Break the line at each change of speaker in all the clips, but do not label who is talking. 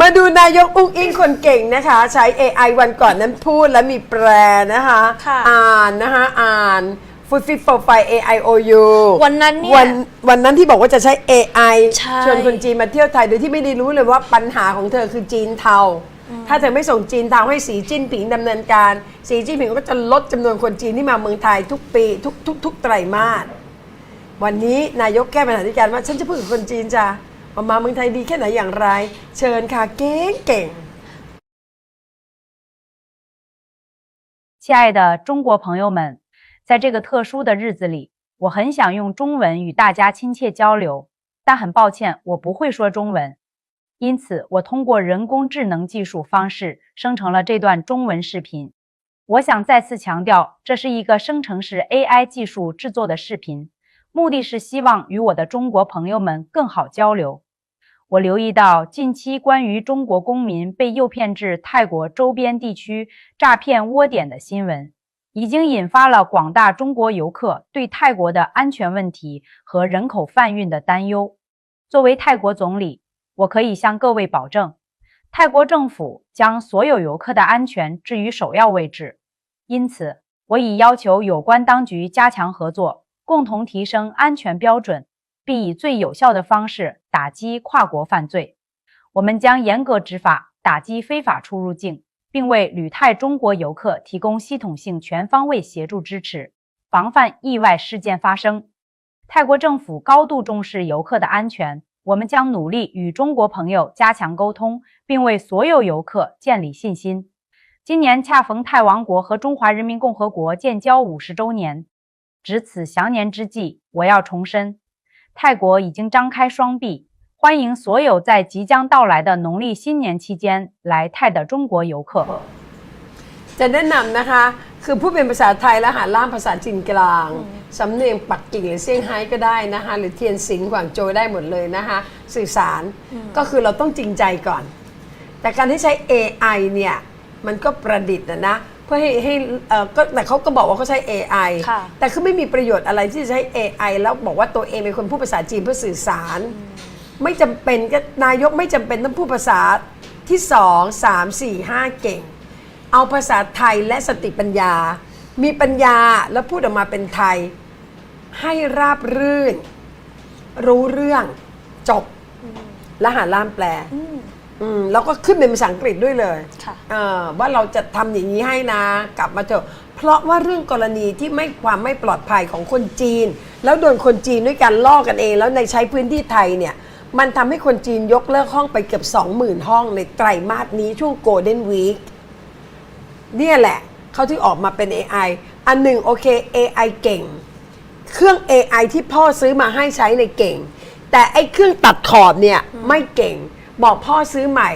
มาดูนายกอุ้งอิงคนเก่งนะคะ ใช้ AI วันก่อนนั้นพูดและมีแปลนะคะ
ค่ะ
อ่านนะคะ อ่านฟุตฟิตโปรไฟ AIOU
วันนั้นเนี่ย
วันวันนั้นที่บอกว่าจะใช้ AI
ใช่
ชวนคนจีนมาเที่ยวไทย โดยที่ไม่ได้รู้เลยว่าปัญหาของเธอคือจีนเทา ถ้าเธอไม่ส่งจีนเทาให้สีจิ้นผิงดำเนินการ สีจิ้นผิงก็จะลดจำนวนคนจีนที่มาเมืองไทยทุกปีทุกทุกทุกไตรมาส วันนี้นายกแก้ปัญหาด้วยการว่า ฉันจะพูดกับคนจีนจ้ะ ว่ามาเมืองไทยดีแค่ไหนอย่างไร เชิญค่ะเก่งเก่ง
亲爱的中国朋友们，在这个特殊的日子里，我很想用中文与大家亲切交流，但很抱歉，我不会说中文，因此我通过人工智能技术方式生成了这段中文视频。我想再次强调，这是一个生成式 AI 技术制作的视频，目的是希望与我的中国朋友们更好交流。 我留意到，近期关于中国公民被诱骗至泰国周边地区诈骗窝点的新闻，已经引发了广大中国游客对泰国的安全问题和人口贩运的担忧。作为泰国总理，我可以向各位保证，泰国政府将所有游客的安全置于首要位置。因此，我已要求有关当局加强合作，共同提升安全标准。并以最有效的方式打击跨国犯罪。我们将严格执法，打击非法出入境，并为旅泰中国游客提供系统性、全方位协助支持，防范意外事件发生。泰国政府高度重视游客的安全，我们将努力与中国朋友加强沟通，并为所有游客建立信心。今年恰逢泰王国和中华人民共和国建交五十周年，值此祥年之际，我要重申。泰国已经张开双臂，欢迎所有在即将到来的农历新年期间来泰的中国游客。
จะแนะนำนะคะ คือพูดเป็นภาษาไทยแล้วหาล่ามภาษาจีนกลาง สำเนียงปักกิ่งหรือเซี่ยงไฮ้ก็ได้นะคะ หรือเทียนสินกวางโจวได้หมดเลยนะคะ สื่อสารก็คือเราต้องจริงใจก่อน แต่การที่ใช้ AI เนี่ย มันก็ประดิษฐ์นะนะ เพื่อให้ให้เอ่อก็แต่เขาก็บอกว่าเขาใช้ AI
ค่ะ
แต่คือไม่มีประโยชน์อะไรที่จะใช้ AI แล้วบอกว่าตัวเองเป็นคนพูดภาษาจีนเพื่อสื่อสาร ไม่จำเป็นก็นายกไม่จำเป็นต้องพูดภาษาที่สองสามสี่ห้าเก่ง เอาภาษาไทยและสติปัญญา มีปัญญาแล้วพูดออกมาเป็นไทย ให้ราบรื่น รู้เรื่องจบและหาล่ามแปล อืม แล้วก็ขึ้นเป็นภาษาอังกฤษด้วยเลย
ค่ะ
เอ่อว่าเราจะทำอย่างนี้ให้นะ กลับมาเถอะเพราะว่าเรื่องกรณีที่ไม่ความไม่ปลอดภัยของคนจีน แล้วโดนคนจีนด้วยกันล่อกันเอง แล้วในใช้พื้นที่ไทยเนี่ย มันทำให้คนจีนยกเลิกห้องไปเกือบ20,000 ห้องในไตรมาสนี้ช่วงโกลเด้นวีค เนี่ยแหละ เขาที่ออกมาเป็น AI อันหนึ่งโอเค AI เก่ง เครื่อง AI ที่พ่อซื้อมาให้ใช้ในยเก่ง แต่ไอ้เครื่องตัดขอบเนี่ยไม่เก่ง บอกพ่อซื้อใหม่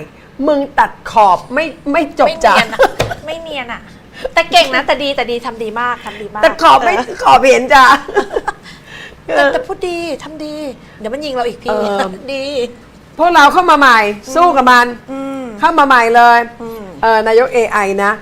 มึงตัดขอบไม่ไม่จบ
ไม่
จ้ะ
เนียนอะไม่เนียนอะแต่เก่งนะแต่ดีแต่ดีทำดีมากทำดีมาก
ตัดขอบไม่
เข
อบเห็นจ้ะ
แต่แต่พูดดีทำดี เดี๋ยวมันยิงเราอีกพี่
เออ
ดี
พวกเราเข้ามาใหม่ สู้กับมัน
อืม
เข้ามาใหม่เลย
อืม
เออนายก AI นะ